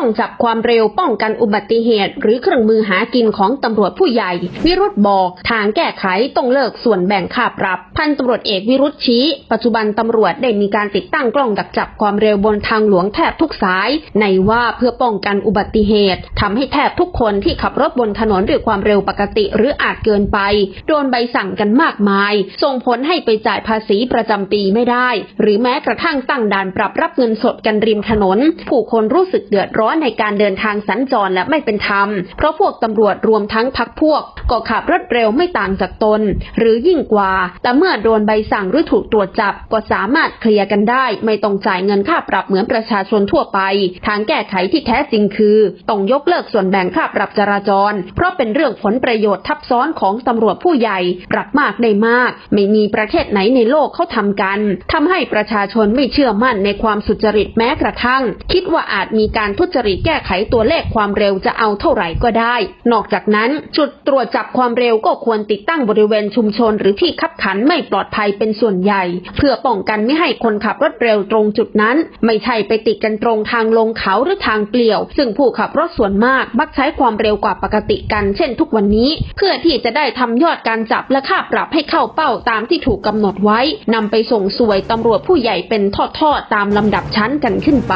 ต้องจับความเร็วป้องกันอุบัติเหตุ หรือเครื่องมือหากินของตำรวจผู้ใหญ่ วิรุธบอกทางแก้ไขต้องเลิกส่วนแบ่งค่าปรับ พันตำรวจเอกวิรุธชี้ ปัจจุบันตำรวจได้มีการติดตั้งกล้องดักจับความเร็วบนทางหลวงแทบทุกสาย ในว่าเพื่อป้องกันอุบัติเหตุทำให้แทบทุกคนที่ขับรถบนถนนด้วยความเร็วปกติหรืออาจเกินไป โดนใบสั่งกันมากมาย ส่งผลให้ไปจ่ายภาษีประจำปีไม่ได้ หรือแม้กระทั่งตั้งด่านปรับรับเงินสดกันริมถนน ผู้คนรู้สึกเดือดร้อนในการเดินทางสัญจรและไม่เป็นธรรม เพราะพวกตำรวจรวมทั้งพักพวก ก็ขับรถเร็วไม่ต่างจากตน หรือยิ่งกว่า แต่เมื่อโดนใบสั่งหรือถูกตรวจจับก็สามารถเคลียร์กันได้ ไม่ต้องจ่ายเงินค่าปรับเหมือนประชาชนทั่วไป ทางแก้ไขที่แท้จริงคือต้องยกเลิกส่วนแบ่งค่าปรับจราจร เพราะเป็นเรื่องผลประโยชน์ทับซ้อนของตำรวจผู้ใหญ่ปรับมากได้มาก ไม่มีประเทศไหนในโลกเขาทำกันทำให้ประชาชนไม่เชื่อมั่นในความสุจริตแม้กระทั่ง คิดว่าอาจมีการทุจริแก้ไขตัวเลขความเร็วจะเอาเท่าไหร่ก็ได้ นอกจากนั้น จุดตรวจจับความเร็วก็ควรติดตั้งบริเวณชุมชน หรือที่คับขันไม่ปลอดภัยเป็นส่วนใหญ่ เพื่อป้องกันไม่ให้คนขับรถเร็วตรงจุดนั้น ไม่ใช่ไปติดกันตรงทางลงเขาหรือทางเปลี่ยว ซึ่งผู้ขับรถส่วนมากมักใช้ความเร็วกว่าปกติกันเช่นทุกวันนี้ เพื่อที่จะได้ทำยอดการจับและค่าปรับให้เข้าเป้าตามที่ถูกกำหนดไว้นำไปส่งสวยตำรวจผู้ใหญ่เป็นทอดๆตามลำดับชั้นกันขึ้นไป